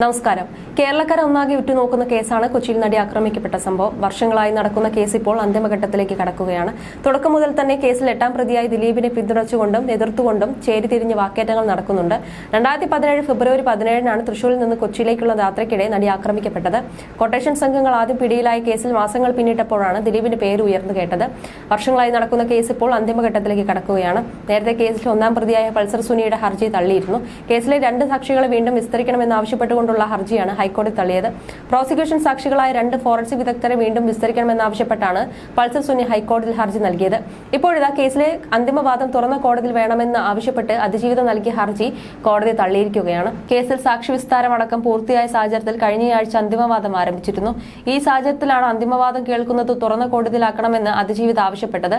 നമസ്കാരം കേരളക്കര ഒന്നാകെ ഉറ്റുനോക്കുന്ന കേസാണ് കൊച്ചിയിൽ നടി ആക്രമിക്കപ്പെട്ട സംഭവം. വർഷങ്ങളായി നടക്കുന്ന കേസ് ഇപ്പോൾ അന്തിമഘട്ടത്തിലേക്ക് കടക്കുകയാണ്. തുടക്കം മുതൽ തന്നെ കേസിൽ എട്ടാം പ്രതിയായി ദിലീപിനെ പിന്തുണച്ചുകൊണ്ടും എതിർത്തുകൊണ്ടും ചേരിതിരിഞ്ഞ് വാക്കേറ്റങ്ങൾ നടക്കുന്നുണ്ട്. രണ്ടായിരത്തി പതിനേഴ് ഫെബ്രുവരി പതിനേഴിനാണ് തൃശൂരിൽ നിന്ന് കൊച്ചിയിലേക്കുള്ള യാത്രയ്ക്കിടെ നടി ആക്രമിക്കപ്പെട്ടത്. കൊട്ടേഷൻ സംഘങ്ങൾ ആദ്യം പിടിയിലായ കേസിൽ മാസങ്ങൾ പിന്നിട്ടപ്പോഴാണ് ദിലീപിന്റെ പേര് ഉയർന്നു കേട്ടത്. വർഷങ്ങളായി നടക്കുന്ന കേസ് ഇപ്പോൾ അന്തിമഘട്ടത്തിലേക്ക് കടക്കുകയാണ്. നേരത്തെ കേസിൽ ഒന്നാം പ്രതിയായ പൾസർ സുനിയുടെ ഹർജി തള്ളിയിരുന്നു. കേസിലെ രണ്ട് സാക്ഷികളെ വീണ്ടും വിസ്തരിക്കണമെന്ന് ആവശ്യപ്പെട്ടുകൊണ്ടുള്ള ഹർജിയാണ് ഹൈക്കോടതി തള്ളിയത്. പ്രോസിക്യൂഷൻ സാക്ഷികളായ രണ്ട് ഫോറൻസിക് വിദഗ്ധരെ വീണ്ടും വിസ്തരിക്കണമെന്നാവശ്യപ്പെട്ടാണ് പൾസർ സുനി ഹൈക്കോടതിയിൽ ഹർജി നൽകിയത്. ഇപ്പോഴിതാ കേസിലെ അന്തിമവാദം തുറന്ന കോടതിയിൽ വേണമെന്ന് ആവശ്യപ്പെട്ട് അതിജീവിതം നൽകിയ ഹർജി കോടതി തള്ളിയിരിക്കുകയാണ്. കേസിൽ സാക്ഷി വിസ്താരമടക്കം പൂർത്തിയായ സാഹചര്യത്തിൽ കഴിഞ്ഞയാഴ്ച അന്തിമവാദം ആരംഭിച്ചിരുന്നു. ഈ സാഹചര്യത്തിലാണ് അന്തിമവാദം കേൾക്കുന്നത് തുറന്ന കോടതിയിലാക്കണമെന്ന് അതിജീവിത ആവശ്യപ്പെട്ടത്.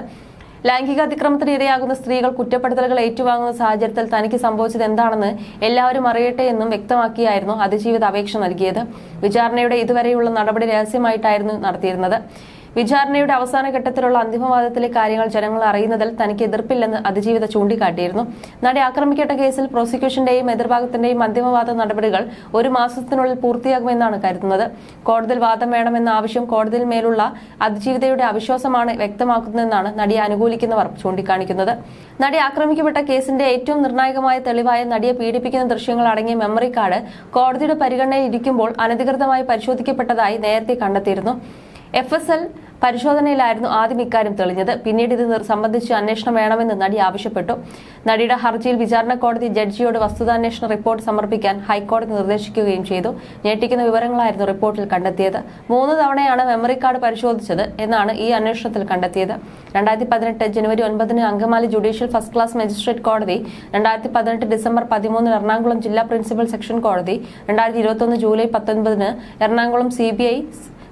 ലൈംഗിക അതിക്രമത്തിന് ഇരയാകുന്ന സ്ത്രീകൾ കുറ്റപ്പെടുത്തലുകൾ ഏറ്റുവാങ്ങുന്ന സാഹചര്യത്തിൽ തനിക്ക് സംഭവിച്ചത് എന്താണെന്ന് എല്ലാവരും അറിയട്ടെ എന്നും വ്യക്തമാക്കിയായിരുന്നു അതിജീവിത അപേക്ഷ നൽകിയത്. വിചാരണയുടെ ഇതുവരെയുള്ള നടപടി രഹസ്യമായിട്ടായിരുന്നു നടത്തിയിരുന്നത്. വിചാരണയുടെ അവസാന ഘട്ടത്തിലുള്ള അന്തിമവാദത്തിലെ കാര്യങ്ങൾ ജനങ്ങൾ അറിയുന്നതിൽ തനിക്ക് എതിർപ്പില്ലെന്ന് അതിജീവിത ചൂണ്ടിക്കാട്ടിയിരുന്നു. നടി ആക്രമിക്കപ്പെട്ട കേസിൽ പ്രോസിക്യൂഷന്റെയും എതിർഭാഗത്തിന്റെയും അന്തിമവാദ നടപടികൾ ഒരു മാസത്തിനുള്ളിൽ പൂർത്തിയാകുമെന്നാണ് കരുതുന്നത്. കോടതിയിൽ വാദം വേണമെന്ന ആവശ്യം കോടതിയിൽ മേലുള്ള അതിജീവിതയുടെ അവിശ്വാസമാണ് വ്യക്തമാക്കുന്നതെന്നാണ് നടിയെ അനുകൂലിക്കുന്നവർ ചൂണ്ടിക്കാണിക്കുന്നത്. നടി ആക്രമിക്കപ്പെട്ട കേസിന്റെ ഏറ്റവും നിർണായകമായ തെളിവായ നടിയെ പീഡിപ്പിക്കുന്ന ദൃശ്യങ്ങൾ അടങ്ങിയ മെമ്മറി കാർഡ് കോടതിയുടെ പരിഗണനയിൽ ഇരിക്കുമ്പോൾ അനധികൃതമായി പരിശോധിക്കപ്പെട്ടതായി നേരത്തെ കണ്ടെത്തിയിരുന്നു. എഫ് എസ് എൽ പരിശോധനയിലായിരുന്നു ആദ്യം ഇക്കാര്യം തെളിഞ്ഞത്. പിന്നീട് ഇത് സംബന്ധിച്ച് അന്വേഷണം വേണമെന്ന് നടി ആവശ്യപ്പെട്ടു. നടിയുടെ ഹർജിയിൽ വിചാരണ കോടതി ജഡ്ജിയോട് വസ്തുതാന്വേഷണ റിപ്പോർട്ട് സമർപ്പിക്കാൻ ഹൈക്കോടതി നിർദ്ദേശിക്കുകയും ചെയ്തു. ഞെട്ടിക്കുന്ന വിവരങ്ങളായിരുന്നു റിപ്പോർട്ടിൽ കണ്ടെത്തിയത്. മൂന്ന് തവണയാണ് മെമ്മറി കാർഡ് പരിശോധിച്ചത് എന്നാണ് ഈ അന്വേഷണത്തിൽ കണ്ടെത്തിയത്. രണ്ടായിരത്തി പതിനെട്ട് ജനുവരി ഒൻപതിന് Angamaly judicial first class magistrate കോടതി രണ്ടായിരത്തി പതിനെട്ട് ഡിസംബർ പതിമൂന്നിന് എറണാകുളം ജില്ലാ പ്രിൻസിപ്പൽ സെക്ഷൻ കോടതി രണ്ടായിരത്തി ഇരുപത്തൊന്ന് ജൂലൈ പത്തൊൻപതിന് എറണാകുളം സി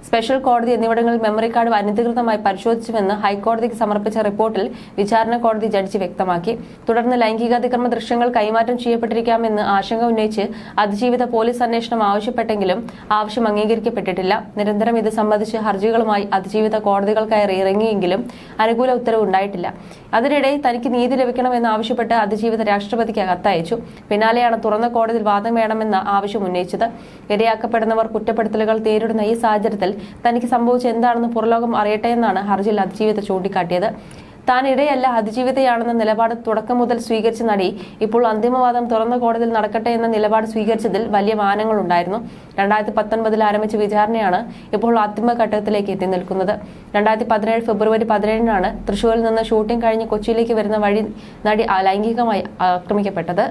സ്പെഷ്യൽ കോടതി എന്നിവിടങ്ങളിൽ മെമ്മറി കാർഡ് അനധികൃതമായി പരിശോധിച്ചുവെന്ന് ഹൈക്കോടതിക്ക് സമർപ്പിച്ച റിപ്പോർട്ടിൽ വിചാരണ കോടതി ജഡ്ജി വ്യക്തമാക്കി. തുടർന്ന് ലൈംഗികാതിക്രമ ദൃശ്യങ്ങൾ കൈമാറ്റം ചെയ്യപ്പെട്ടിരിക്കാമെന്ന് ആശങ്ക ഉന്നയിച്ച് അതിജീവിത പോലീസ് അന്വേഷണം ആവശ്യപ്പെട്ടെങ്കിലും ആവശ്യം അംഗീകരിക്കപ്പെട്ടിട്ടില്ല. നിരന്തരം ഇത് സംബന്ധിച്ച് ഹർജികളുമായി അതിജീവിത കോടതികൾ കയറി ഇറങ്ങിയെങ്കിലും അനുകൂല ഉത്തരവ് ഉണ്ടായിട്ടില്ല. അതിനിടെ തനിക്ക് നീതി ലഭിക്കണമെന്ന് ആവശ്യപ്പെട്ട് അതിജീവിത രാഷ്ട്രപതിക്ക് കത്തയച്ചു പിന്നാലെയാണ് തുറന്ന കോടതിയിൽ വാദം വേണമെന്ന ആവശ്യം ഉന്നയിച്ചത്. ഇരയാക്കപ്പെടുന്നവർ കുറ്റപ്പെടുത്തലുകൾ നേരിടുന്ന ഈ സാഹചര്യത്തിൽ തനിക്ക് സംഭവിച്ച എന്താണെന്ന് പുറലോകം അറിയട്ടെ എന്നാണ് ഹർജിയിൽ അതിജീവിത ചൂണ്ടിക്കാട്ടിയത്. താൻ ഇരയല്ല അതിജീവിതയാണെന്ന നിലപാട് തുടക്കം മുതൽ സ്വീകരിച്ച നടി ഇപ്പോൾ അന്തിമവാദം തുറന്ന കോടതിയിൽ നടക്കട്ടെ എന്ന നിലപാട് സ്വീകരിച്ചതിൽ വലിയ മാനങ്ങൾ ഉണ്ടായിരുന്നു. രണ്ടായിരത്തി പത്തൊൻപതിൽ ആരംഭിച്ച വിചാരണയാണ് ഇപ്പോൾ അന്തിമഘട്ടത്തിലേക്ക് എത്തി നിൽക്കുന്നത്. രണ്ടായിരത്തി പതിനേഴ് ഫെബ്രുവരി പതിനേഴിനാണ് തൃശൂരിൽ നിന്ന് ഷൂട്ടിംഗ് കഴിഞ്ഞ് കൊച്ചിയിലേക്ക് വരുന്ന വഴി നടി ലൈംഗികമായി ആക്രമിക്കപ്പെട്ടത്.